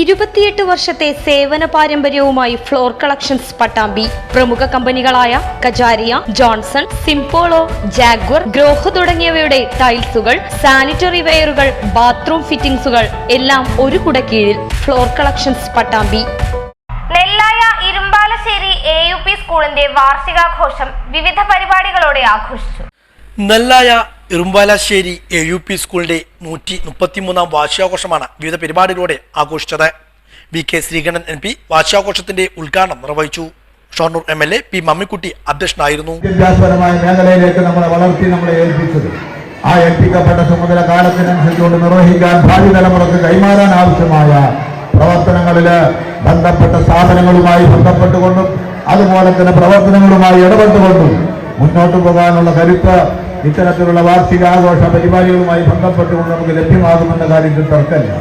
ഇരുപത്തിയെട്ട് വർഷത്തെ സേവന പാരമ്പര്യവുമായി ഫ്ലോർ കളക്ഷൻസ് പട്ടാമ്പി. പ്രമുഖ കമ്പനികളായ കജാരിയ ജോൺസൺ സിംപോളോ ജാഗ്വർ ഗ്രോഹ് തുടങ്ങിയവയുടെ ടൈൽസുകൾ സാനിറ്ററി വെയറുകൾ ബാത്റൂം ഫിറ്റിംഗ്സുകൾ എല്ലാം ഒരു കുടക്കീഴിൽ floor collections Pattambi. Nellaya Irumbalassery A U P സ്കൂളിന്റെ വാർഷികാഘോഷം വിവിധ പരിപാടികളോടെ ആഘോഷിച്ചു. Nellaya Irumbalassery A U P സ്കൂളിന്റെ നൂറ്റി മുപ്പത്തിമൂന്നാം വാർഷികാഘോഷമാണ് വിവിധ പരിപാടികളോടെ ആഘോഷിച്ചത്. V K Sreekandan M P വാർഷികാഘോഷത്തിന്റെ ഉദ്ഘാടനം നിർവഹിച്ചു. Shoranur M L A P Mammikutty അധ്യക്ഷനായിരുന്നു. വിദ്യാഭ്യാസപരമായ മേഖലയിലേക്ക് നമ്മളെ വളർത്തി നമ്മളെ ഏൽപ്പിച്ചത്. ആ ഏൽപ്പിക്കപ്പെട്ട ചുമതല കാലത്തിനനുസരിച്ചുകൊണ്ട് നിർവഹിക്കാൻ ഭാവി തലമുറയ്ക്ക് കൈമാറാൻ ആവശ്യമായ പ്രവർത്തനങ്ങളിൽ ബന്ധപ്പെട്ട സ്ഥാപനങ്ങളുമായി ബന്ധപ്പെട്ടുകൊണ്ടും അതുപോലെ തന്നെ പ്രവർത്തനങ്ങളുമായി ഇടപെട്ടുകൊണ്ടും മുന്നോട്ട് പോകാനുള്ള കരുത്ത് ഇത്തരത്തിലുള്ള വാർഷികാഘോഷ പരിപാടികളുമായി ബന്ധപ്പെട്ടുകൊണ്ട് നമുക്ക് ലഭ്യമാകുമെന്ന കാര്യത്തിൽ തർക്കമില്ല.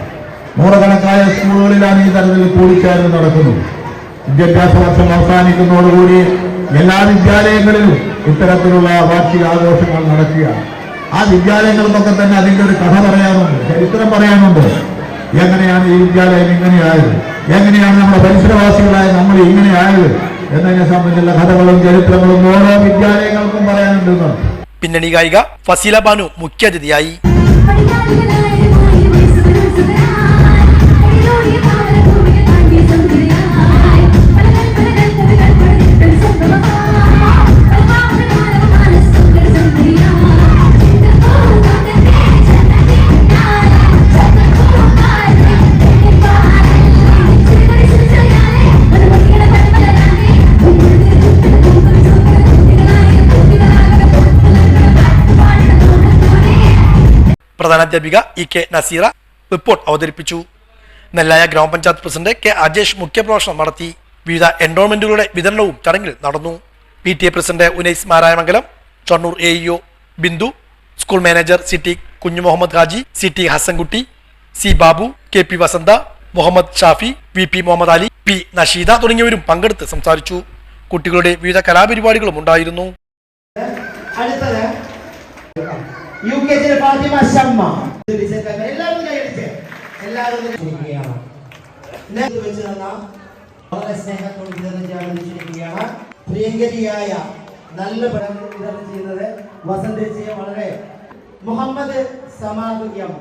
നൂറുകണക്കായ സ്കൂളുകളിലാണ് ഈ തരത്തിൽ കൂടിച്ചേർന്ന് നടക്കുന്നത്. വിദ്യാഭ്യാസ വർഷം അവസാനിക്കുന്നതോടുകൂടി എല്ലാ വിദ്യാലയങ്ങളിലും ഇത്തരത്തിലുള്ള വാർഷികാഘോഷങ്ങൾ നടക്കുകയാണ്. ആ വിദ്യാലയങ്ങൾക്കൊക്കെ തന്നെ അതിന്റെ ഒരു കഥ പറയാനുണ്ട് ചരിത്രം പറയാനുണ്ട്. എങ്ങനെയാണ് ഈ വിദ്യാലയം ഇങ്ങനെയായത്? എങ്ങനെയാണ് നമ്മുടെ പരിസരവാസികളായ നമ്മൾ ഇങ്ങനെയായത്? എന്നതിനെ സംബന്ധിച്ചുള്ള കഥകളും ചരിത്രങ്ങളും ഓരോ വിദ്യാലയങ്ങൾക്കും പറയാനുണ്ടെന്ന് പിന്നണി ഗായിക ഫസീല ബാനു മുഖ്യാതിഥിയായി. പ്രധാനാധ്യാപിക ഇ കെ നസീറ റിപ്പോർട്ട് അവതരിപ്പിച്ചു. നെല്ലായ ഗ്രാമപഞ്ചായത്ത് പ്രസിഡന്റ് കെ അജേഷ് മുഖ്യപ്രഭാഷണം നടത്തി. വിവിധ എൻഡോൺമെന്റുകളുടെ വിതരണവും ചടങ്ങിൽ നടന്നു. P T A president Unais Marayamangalam Shoranur A E O Bindu school manager C T Kunju Muhammad Haji C T Hasankutty C Babu K P Vasantha Muhammad Shafi V P Muhammad Ali P Nasheeda തുടങ്ങിയവരും പങ്കെടുത്ത് സംസാരിച്ചു. കുട്ടികളുടെ വിവിധ കലാപരിപാടികളും ഉണ്ടായിരുന്നു. U K ജിയിലെ ഫാത്തിമ ഷമ്മ എല്ലാവരും കൈയടിച്ച് എല്ലാവരും വെച്ച് തന്ന വളരെ സ്നേഹത്തോട് പ്രിയങ്കരിയായ നല്ല പടം വിതരണം ചെയ്യുന്നത്. വസന്തേച്ചിയെ വളരെ മുഹമ്മദ് എം